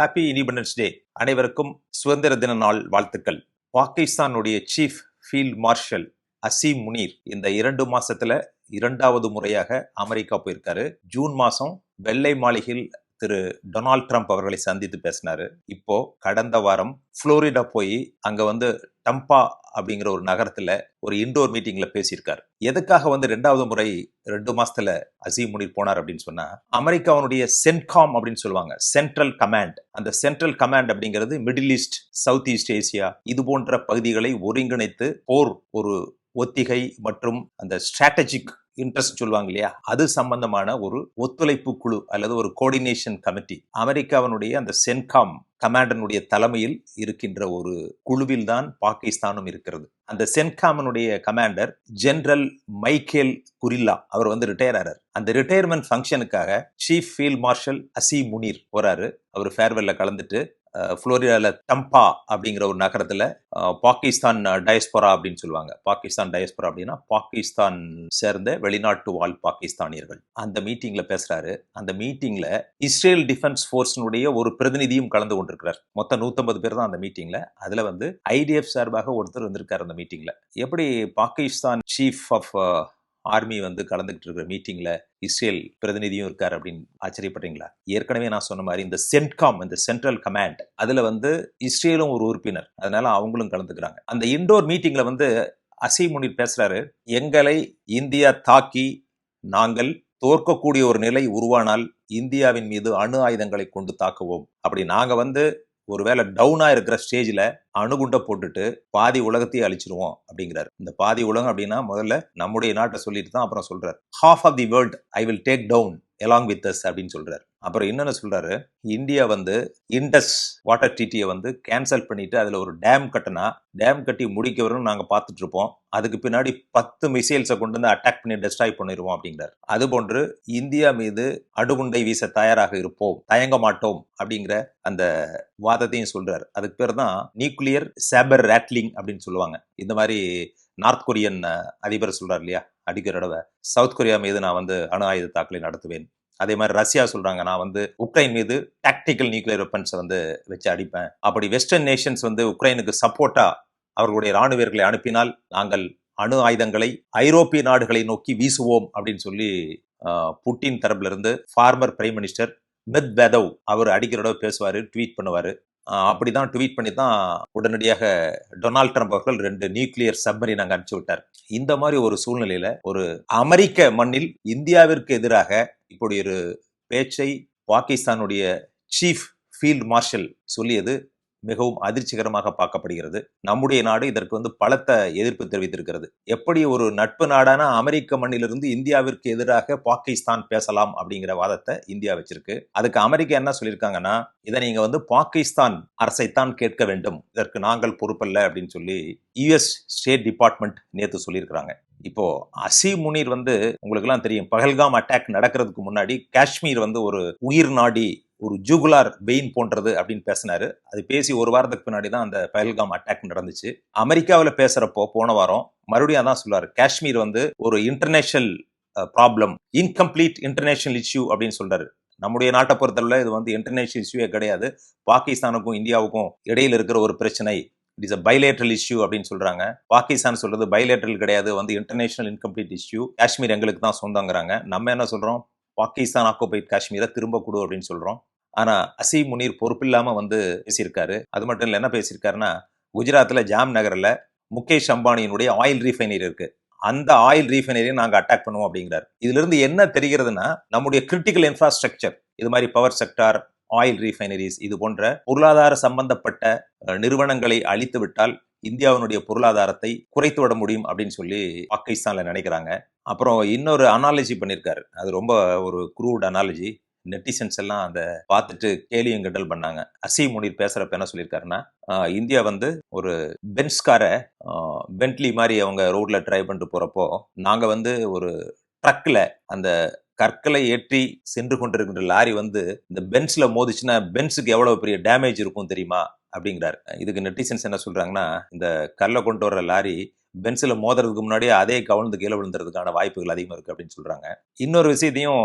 Happy independence day அனைவருக்கும் சுதந்திர தின நாள் வாழ்த்துக்கள். பாகிஸ்தானுடைய chief field marshal Asim Munir இந்த இரண்டு மாசத்துல இரண்டாவது முறையாக அமெரிக்கா போயிருக்காரு. ஜூன் மாசம் வெள்ளை மாளிகையில் திரு டொனால்ட் ட்ரம்ப் அவர்களை சந்தித்து பேசினாரு. இப்போ கடந்த வாரம் புளோரிடா போய் அங்க வந்து டம்பா அப்படிங்கிற ஒரு நகரத்துல ஒரு இண்டோர் மீட்டிங்ல பேசியிருக்காரு. எதுக்காக வந்து ரெண்டாவது முறை ரெண்டு மாசத்துல அசீம் முனீர் போனார் அப்படின்னு சொன்னா அமெரிக்காவுடைய சென்காம் அப்படின்னு சொல்லுவாங்க சென்ட்ரல் கமாண்ட் அந்த சென்ட்ரல் கமாண்ட் அப்படிங்கிறது middle east south east Asia இது போன்ற பகுதிகளை ஒருங்கிணைத்து போர் ஒரு ஒத்திகை மற்றும் அந்த ஸ்ட்ராட்டஜிக் இன்ட்ரெஸ்ட் சொல்லுவாங்க இல்லையா அது சம்பந்தமான ஒரு ஒத்துழைப்பு குழு அல்லது ஒரு கோஆர்டினேஷன் கமிட்டி அமெரிக்காவினுடைய அந்த சென்காம் கமாண்டனுடைய தலைமையில் இருக்கின்ற ஒரு குழுவில் தான் பாகிஸ்தானும் இருக்கிறது. அந்த சென்காமனுடைய கமாண்டர் ஜெனரல் மைக்கேல் குரில்லா அவர் வந்து ரிட்டையர் ஆறார். அந்த ரிட்டையர்மெண்ட் ஃபங்க்ஷனுக்காக சீஃப் ஃபீல்ட் மார்ஷல் அசி முனீர் போறாரு. அவர் ஃபேர்வெல்ல கலந்துட்டு புளோரிடால டம்பா அப்படிங்கிற ஒரு நகரத்தில் பாகிஸ்தான் டயஸ்போரா அப்படின்னு சொல்லுவாங்க. பாகிஸ்தான் டயஸ்பொரா அப்படின்னா பாகிஸ்தான் சேர்ந்த வெளிநாட்டு வாழ் பாகிஸ்தானியர்கள். அந்த மீட்டிங்கில் பேசுகிறாரு அந்த மீட்டிங்கில் இஸ்ரேல் டிஃபென்ஸ் ஃபோர்ஸினுடைய ஒரு பிரதிநிதியும் கலந்து கொண்டிருக்கிறார். மொத்தம் நூற்றம்பது பேர் தான் அந்த மீட்டிங்கில் அதில் வந்து ஐடிஎஃப் சார்பாக ஒருத்தர் வந்திருக்காரு அந்த மீட்டிங்கில் எப்படி பாகிஸ்தான் சீஃப் ஆஃப் ஆர்மி வந்து கலந்துகிட்டு இருக்கிற மீட்டிங்ல இஸ்ரேல் பிரதிநிதியும் இருக்கார் அப்படின்னு ஆச்சரியப்படுறீங்களா? ஏற்கனவே நான் சொன்ன மாதிரி இந்த சென்ட்காம் இந்த சென்ட்ரல் கமாண்ட் அதுல வந்து இஸ்ரேலும் ஒரு உறுப்பினர். அதனால அவங்களும் கலந்துக்கிறாங்க. அந்த இண்டோர் மீட்டிங்ல வந்து அசை முனிர் பேசுறாரு எங்களை இந்தியா தாக்கி நாங்கள் தோற்கக்கூடிய ஒரு நிலை உருவானால் இந்தியாவின் மீது அணு ஆயுதங்களை கொண்டு தாக்குவோம். அப்படி நாங்க வந்து ஒருவேளை டவுனா இருக்கிற ஸ்டேஜ்ல அணுகுண்டை போட்டுட்டு பாதி உலகத்தையே அழிச்சிருவோம் அப்படிங்கிறார். இந்த பாதி உலகம் அப்படின்னா முதல்ல நம்முடைய நாட்டை சொல்லிட்டு தான் அப்புறம் சொல்றாரு. Half of the world I will take down along with us அப்படின்னு சொல்றாரு. அப்புறம் என்னென்ன சொல்றாரு இந்தியா வந்து இண்டஸ் வாட்டர் ட்ரீட்டியை வந்து கேன்சல் பண்ணிட்டு அதுல ஒரு டேம் கட்டினா டேம் கட்டி முடிக்க வரும் நாங்க பார்த்துட்டு இருப்போம் அதுக்கு பின்னாடி பத்து மிசைல்ஸை கொண்டு வந்து அட்டாக் பண்ணி டெஸ்ட்ராய் பண்ணிடுவோம் அப்படிங்கிறார். அது போன்று இந்தியா மீது அடுகுண்டை வீச தயாராக இருப்போம் தயங்க மாட்டோம் அப்படிங்கிற அந்த வாதத்தையும் சொல்றாரு. அதுக்கு பேர் தான் நியூக்ளியர் சேபர் ரேட்லிங் அப்படின்னு சொல்லுவாங்க. இந்த மாதிரி நார்த் கொரியன் அதிபர் சொல்றாரு இல்லையா? அடிக்கிற தடவை. சவுத் கொரியா மீது நான் வந்து அணு ஆயுத தாக்கலை நடத்துவேன். அதே மாதிரி ரஷ்யா சொல்றாங்க நான் வந்து உக்ரைன் மீது டாக்டிக்கல் நியூக்ளியர் வெப்பன்ஸை வந்து வச்சு அடிப்பேன். அப்படி வெஸ்டர்ன் நேஷன்ஸ் வந்து உக்ரைனுக்கு சப்போர்ட்டா அவர்களுடைய ராணுவர்களை அனுப்பினால் நாங்கள் அணு ஆயுதங்களை ஐரோப்பிய நாடுகளை நோக்கி வீசுவோம் அப்படின்னு சொல்லி புட்டின் தரப்புல இருந்து former prime minister Medvedev அவர் அடிக்கிறோட பேசுவார் ட்வீட் பண்ணுவார். அப்படிதான் ட்வீட் பண்ணி தான் உடனடியாக டொனால்ட் ட்ரம்ப் அவர்கள் ரெண்டு நியூக்ளியர் சப்மரின் அங்கே அனுப்பிச்சு விட்டார். இந்த மாதிரி ஒரு சூழ்நிலையில ஒரு அமெரிக்க மண்ணில் இந்தியாவிற்கு எதிராக இப்படி ஒரு பேச்சை பாகிஸ்தானுடைய சீஃப் ஃபீல்ட் மார்ஷல் சொல்லியது மிகவும் அதிர்ச்சிகரமாக பார்க்கப்படுகிறது. நம்முடைய நாடு இதற்கு வந்து பலத்த எதிர்ப்பு தெரிவித்திருக்கிறது. எப்படி ஒரு நட்பு நாடான அமெரிக்க மண்ணிலிருந்து இந்தியாவிற்கு எதிராக பாகிஸ்தான் பேசலாம் அப்படிங்கிற வாதத்தை இந்தியா வச்சிருக்கு. அதுக்கு அமெரிக்கா என்ன சொல்லியிருக்காங்கன்னா இதை நீங்க வந்து பாகிஸ்தான் அரசைத்தான் கேட்க வேண்டும். இதற்கு நாங்கள் பொறுப்பல்ல அப்படின்னு சொல்லி யுஎஸ் ஸ்டேட் டிபார்ட்மெண்ட் நேற்று சொல்லியிருக்கிறாங்க. இப்போ அசி முனீர் வந்து உங்களுக்கு எல்லாம் தெரியும் பகல்காம் அட்டாக் நடக்கிறதுக்கு முன்னாடி காஷ்மீர் வந்து ஒரு உயிர் நாடி ஒரு ஜூகுலார் பெயின் போன்றது அப்படின்னு பேசினாரு. அது பேசி ஒரு வாரத்துக்கு பின்னாடி தான் அந்த பயல்காம் அட்டாக் நடந்துச்சு. அமெரிக்காவில் பேசுறப்போ போன வாரம் மறுபடியும் அதான் சொல்லாரு காஷ்மீர் வந்து ஒரு international problem incomplete international issue அப்படின்னு சொல்றாரு. நம்முடைய நாட்டை பொறுத்தவரை இது வந்து இன்டர்நேஷனல் இஷ்யூவே கிடையாது. பாகிஸ்தானுக்கும் இந்தியாவுக்கும் இடையில இருக்கிற ஒரு பிரச்சனை. It is a bilateral issue அப்படின்னு சொல்றாங்க. பாகிஸ்தான் சொல்றது பைலேட்ரல் கிடையாது. வந்து இன்டர்நேஷனல் இன்கம்ப்ளீட் இஷ்யூ காஷ்மீர் எங்களுக்கு தான் சொந்தங்கிறாங்க. நம்ம என்ன சொல்றோம்? பாகிஸ்தான் ஆக்குபைட் காஷ்மீரை திரும்ப கொடு அப்படின்னு சொல்றோம். ஆனா அசீம் முனீர் பொறுப்பில்லாம வந்து பேசியிருக்காரு. அது மட்டும் இல்ல என்ன பேசியிருக்காருன்னா குஜராத்ல ஜாம் நகர்ல முகேஷ் அம்பானியினுடைய ஆயில் ரீஃபைனரி இருக்கு. அந்த ஆயில் ரீஃபைனரியை நாங்கள் அட்டாக் பண்ணுவோம் அப்படிங்கிறார். இதுல இருந்து என்ன தெரிகிறதுனா நம்முடைய கிரிட்டிக்கல் இன்ஃப்ராஸ்ட்ரக்சர் இது மாதிரி பவர் செக்டார் ஆயில் ரீஃபைனரிஸ் இது போன்ற பொருளாதார சம்பந்தப்பட்ட நிறுவனங்களை அழித்துவிட்டால் இந்தியாவினுடைய பொருளாதாரத்தை குறைத்து விட முடியும் அப்படின்னு சொல்லி பாகிஸ்தான்ல நினைக்கிறாங்க. அப்புறம் இன்னொரு அனாலஜி பண்ணியிருக்காரு அது ரொம்ப ஒரு குரூட் அனாலஜி நெட்டிசன்ஸ் எல்லாம் அதை பார்த்துட்டு கேலியும் கிண்டல் பண்ணாங்க. அசீம் முனீர் பேசுறப்ப என்ன சொல்லியிருக்காருன்னா இந்தியா வந்து ஒரு பென்ஸ்காரை பென்ட்லி மாதிரி அவங்க ரோட்ல டிரைவ் பண்ணிட்டு போறப்போ நாங்க வந்து ஒரு ட்ரக்கில் அந்த கற்களை ஏற்றி சென்று கொண்டிருக்கின்ற லாரி வந்து இந்த பென்ஸ்ல மோதிச்சுன்னா பென்ஸுக்கு எவ்வளவு பெரிய டேமேஜ் இருக்கும் தெரியுமா? அப்படிங்கிறாரு. இதுக்கு நெட்டிசன்ஸ் என்ன சொல்றாங்கன்னா இந்த கல்லை கொண்டு வர லாரி பென்சில் மோதுறதுக்கு முன்னாடியே அதே கவுழ்ந்து கீழே விழுந்துறதுக்கான வாய்ப்புகள் அதிகமாக இருக்குது அப்படின்னு சொல்கிறாங்க இன்னொரு விஷயத்தையும்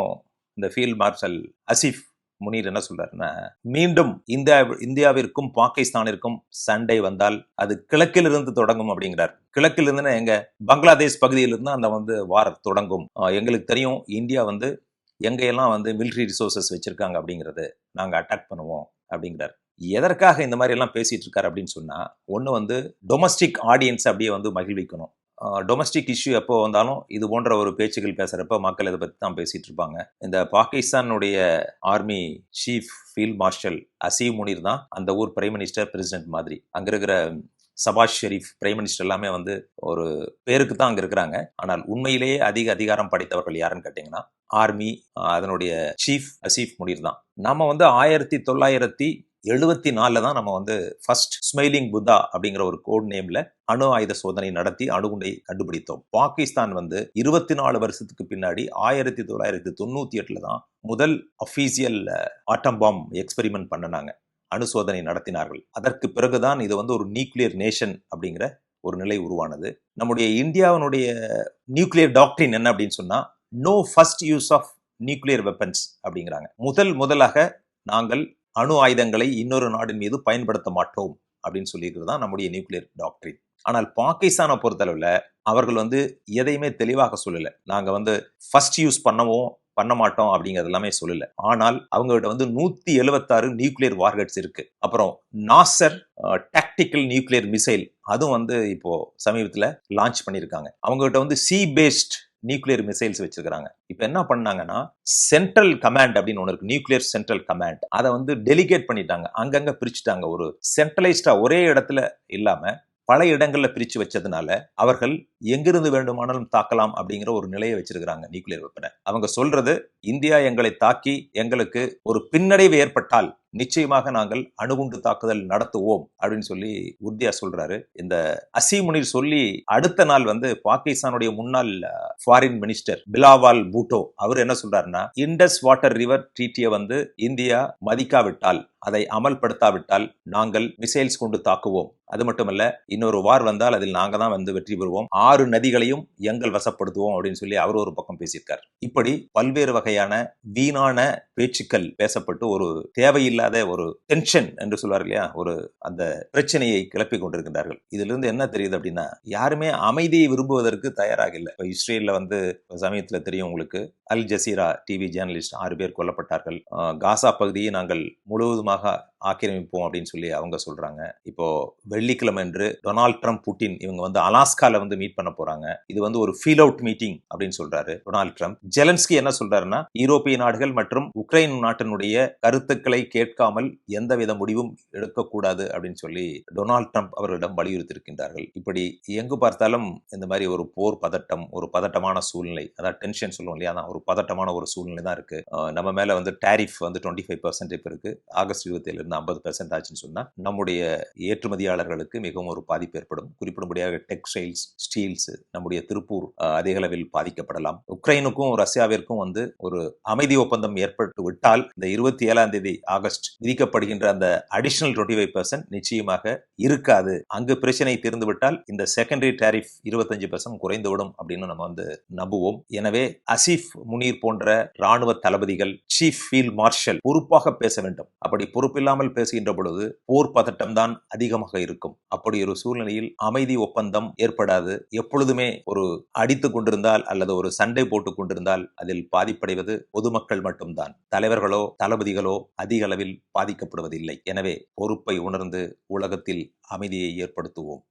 இந்த ஃபீல்ட் மார்ஷல் அசிஃப் முனீர் என்ன சொல்றாருன்னா மீண்டும் இந்தியா இந்தியாவிற்கும் பாகிஸ்தானிற்கும் சண்டை வந்தால் அது கிழக்கிலிருந்து தொடங்கும் அப்படிங்கிறார். கிழக்கிலிருந்து எங்க? பங்களாதேஷ் பகுதியிலிருந்து அந்த வந்து வார் தொடங்கும். எங்களுக்கு தெரியும் இந்தியா வந்து எங்கெல்லாம் வந்து மிலிட்ரி ரிசோர்சஸ் வச்சிருக்காங்க அப்படிங்கிறது நாங்கள் அட்டாக் பண்ணுவோம் அப்படிங்கிறார். எதற்காக இந்த மாதிரி எல்லாம் பேசிட்டு இருக்காரு அப்படின்னு சொன்னா ஒன்று வந்து டொமஸ்டிக் ஆடியன்ஸ் அப்படியே வந்து மகிழ்விக்கணும். டொமஸ்டிக் இஷ்யூ எப்போ வந்தாலும் இது போன்ற ஒரு பேச்சுகள் பேசுகிறப்ப மக்கள் இதை பற்றி தான் பேசிகிட்டு இருப்பாங்க. இந்த பாகிஸ்தானுடைய army chief field marshal Asim Munir தான் அந்த ஊர் பிரைம் மினிஸ்டர் பிரசிடென்ட் மாதிரி. அங்கே இருக்கிற சபாஷ் ஷெரீஃப் பிரைம் மினிஸ்டர் எல்லாமே வந்து ஒரு பேருக்கு தான் அங்கே இருக்கிறாங்க. ஆனால் உண்மையிலேயே அதிக அதிகாரம் படைத்தவர்கள் யாருன்னு கேட்டிங்கன்னா ஆர்மி அதனுடைய சீஃப் அசீஃப் முனீர் தான். நம்ம வந்து ஆயிரத்தி தொள்ளாயிரத்தி எழுபத்தி நாலில் தான் நம்ம வந்து ஃபர்ஸ்ட் ஸ்மைலிங் புத்தா அப்படிங்கிற ஒரு கோட் நேம்ல அணு ஆயுத சோதனை நடத்தி அணுகுண்டை கண்டுபிடித்தோம். பாகிஸ்தான் வந்து இருபத்தி நாலு வருஷத்துக்கு பின்னாடி ஆயிரத்தி தொள்ளாயிரத்தி தொண்ணூத்தி எட்டுல தான் முதல் அஃபீசியல் ஆட்டம் பாம் எக்ஸ்பெரிமெண்ட் பண்ணினாங்க. அணு சோதனை நடத்தினார்கள். அதற்கு பிறகுதான் இது வந்து ஒரு நியூக்ளியர் நேஷன் அப்படிங்கிற ஒரு நிலை உருவானது. நம்முடைய இந்தியாவினுடைய நியூக்ளியர் டாக்டரின் என்ன அப்படின்னு சொன்னா no first use of nuclear weapons அப்படிங்கிறாங்க. முதல் முதலாக நாங்கள் அணு ஆயுதங்களை இன்னொரு நாடின் மீது பயன்படுத்த மாட்டோம் அப்படின்னு சொல்லியிருக்கிறது தான் நம்முடைய நியூக்ளியர் டாக்டரின். ஆனால் பாகிஸ்தானை பொறுத்தளவில் அவர்கள் வந்து எதையுமே தெளிவாக சொல்லலை. நாங்கள் வந்து ஃபர்ஸ்ட் யூஸ் பண்ணவும் பண்ண மாட்டோம் அப்படிங்கிறது எல்லாமே சொல்லல. ஆனால் அவங்ககிட்ட வந்து நூத்தி எழுபத்தாறு நியூக்ளியர் வார்ஹெட்ஸ் இருக்கு. அப்புறம் நாசர் டாக்டிக்கல் நியூக்ளியர் மிசைல் அதுவும் வந்து இப்போ சமீபத்தில் லான்ச் பண்ணியிருக்காங்க. அவங்ககிட்ட வந்து சி பேஸ்ட் நியூக்ளியர் மிசைல்ஸ் வச்சிருக்காங்க இப்போ என்ன பண்ணாங்கன்னா சென்ட்ரல் கமாண்ட் அப்படின்னு ஒன்று இருக்கு. நியூக்ளியர் சென்ட்ரல் கமாண்ட் அதை வந்து டெலிகேட் பண்ணிட்டாங்க. அங்கங்க பிரிச்சுட்டாங்க. ஒரு சென்ட்ரலைஸ்டா ஒரே இடத்துல இல்லாம பல இடங்களில் பிரித்து வச்சதுனால அவர்கள் எங்கிருந்து வேண்டுமானாலும் தாக்கலாம் அப்படிங்கிற ஒரு நிலையை வச்சிருக்கிறாங்க நியூக்ளியர் வெப்பனை. அவங்க சொல்றது இந்தியா எங்களை தாக்கி எங்களுக்கு ஒரு பின்னடைவு ஏற்பட்டால் நிச்சயமாக நாங்கள் அணுகுண்டு தாக்குதல் நடத்துவோம் அப்படின்னு சொல்லி உறுதியா சொல்றாரு. இந்த அசீமுனிர் சொல்லி அடுத்த நாள் வந்து பாகிஸ்தானுடைய முன்னாள் ஃபாரின் மினிஸ்டர் பிலாவால் பூட்டோ அவர் என்ன சொல்றாருன்னா இண்டஸ் வாட்டர் ரிவர் ட்ரீட்டியை வந்து இந்தியா மதிக்காவிட்டால் அதை அமல்படுத்தாவிட்டால் நாங்கள் மிசைல்ஸ் கொண்டு தாக்குவோம். அது மட்டுமல்ல இன்னொரு வார் வந்தால் அதில் நாங்க தான் வந்து வெற்றி பெறுவோம். ஆறு நதிகளையும் எங்கள் வசப்படுத்துவோம் அப்படின்னு சொல்லி அவர் ஒரு பக்கம் பேசியிருக்கார். இப்படி பல்வேறு வகையான வீணான பேச்சுக்கள் பேசப்பட்டு ஒரு தேவையில்லாத ஒரு டென்ஷன் என்று சொல்வார் இல்லையா? ஒரு அந்த பிரச்சனையை கிளப்பி கொண்டிருக்கின்றார்கள். இதுல இருந்து என்ன தெரியுது அப்படின்னா யாருமே அமைதியை விரும்புவதற்கு தயாராக இல்லை. இப்போ இஸ்ரேலில் வந்து சமயத்துல தெரியும் உங்களுக்கு அல் ஜசீரா டிவி ஜேர்னலிஸ்ட் ஆறு பேர் கொல்லப்பட்டார்கள். காசா பகுதியை நாங்கள் முழுவதுமாக ஆக்கிரமிப்போம் அப்படின்னு சொல்லி அவங்க சொல்றாங்க. இப்போ வெள்ளிக்கிழமை என்று டொனால்ட் ட்ரம்ப் புட்டின் இவங்க வந்து அலாஸ்கால வந்து மீட் பண்ண போறாங்க. இது வந்து ஒரு ஃபீல் அவுட் மீட்டிங் அப்படின்னு சொல்றாரு டொனால்ட் ட்ரம்ப். ஜெலன்ஸ்கி என்ன சொல்றாருன்னா யூரோப்பிய நாடுகள் மற்றும் உக்ரைன் நாட்டினுடைய கருத்துக்களை கேட்காமல் எந்தவித முடிவும் எடுக்கக்கூடாது அப்படின்னு சொல்லி டொனால்ட் ட்ரம்ப் அவர்களிடம் வலியுறுத்தியிருக்கின்றார்கள். இப்படி எங்கு பார்த்தாலும் இந்த மாதிரி ஒரு போர் பதட்டம் ஒரு பதட்டமான சூழ்நிலை அதாவது டென்ஷன் சொல்லுவோம் இல்லையா ஒரு ஒரு பதட்டமான ஒரு சூழ்நிலை தான் இருக்கு. நம்ம மேல வந்து டாரிஃப் வந்து டுவெண்ட்டி ஃபைவ் பர்சன்ட் இப்போ இருக்கு. ஆகஸ்ட் இருபத்தி இருந்து ஐம்பது பர்சன்ட் ஆச்சுன்னு சொன்னா நம்முடைய ஏற்றுமதியாளர்களுக்கு மிகவும் ஒரு பாதிப்பு ஏற்படும். குறிப்பிடும்படியாக டெக்ஸ்டைல்ஸ் ஸ்டீல்ஸ் நம்முடைய திருப்பூர் அதிக அளவில் பாதிக்கப்படலாம். உக்ரைனுக்கும் ரஷ்யாவிற்கும் வந்து ஒரு அமைதி ஒப்பந்தம் ஏற்பட்டு விட்டால் இந்த இருபத்தி ஏழாம் தேதி ஆகஸ்ட் விதிக்கப்படுகின்ற அந்த அடிஷனல் டுவெண்ட்டி ஃபைவ் பர்சன்ட் நிச்சயமாக இருக்காது. அங்கு பிரச்சனை தீர்ந்து விட்டால் இந்த செகண்டரி டாரிஃப் இருபத்தஞ்சு பர்சன்ட் குறைந்துவிடும் அப்படின்னு நம்ம வந்து நம்புவோம். எனவே அசீஃப் முனீர் போன்ற ராணுவ தளபதிகள் சீஃப் ஃபீல்ட் மார்ஷல் பொறுப்பாக பேச வேண்டும். அப்படி பொறுப்பில்லாமல் பேசுகின்ற பொழுது போர் பதட்டம் தான் அதிகமாக இருக்கும். அப்படி ஒரு சூழ்நிலையில் அமைதி ஒப்பந்தம் ஏற்படாது. எப்பொழுதுமே ஒரு அடித்துக் கொண்டிருந்தால் அல்லது ஒரு சண்டை போட்டுக் கொண்டிருந்தால் அதில் பாதிப்படைவது பொதுமக்கள் மட்டும்தான். தலைவர்களோ தளபதிகளோ அதிக அளவில் பாதிக்கப்படுவதில்லை. எனவே பொறுப்பை உணர்ந்து உலகத்தில் அமைதியை ஏற்படுத்துவோம்.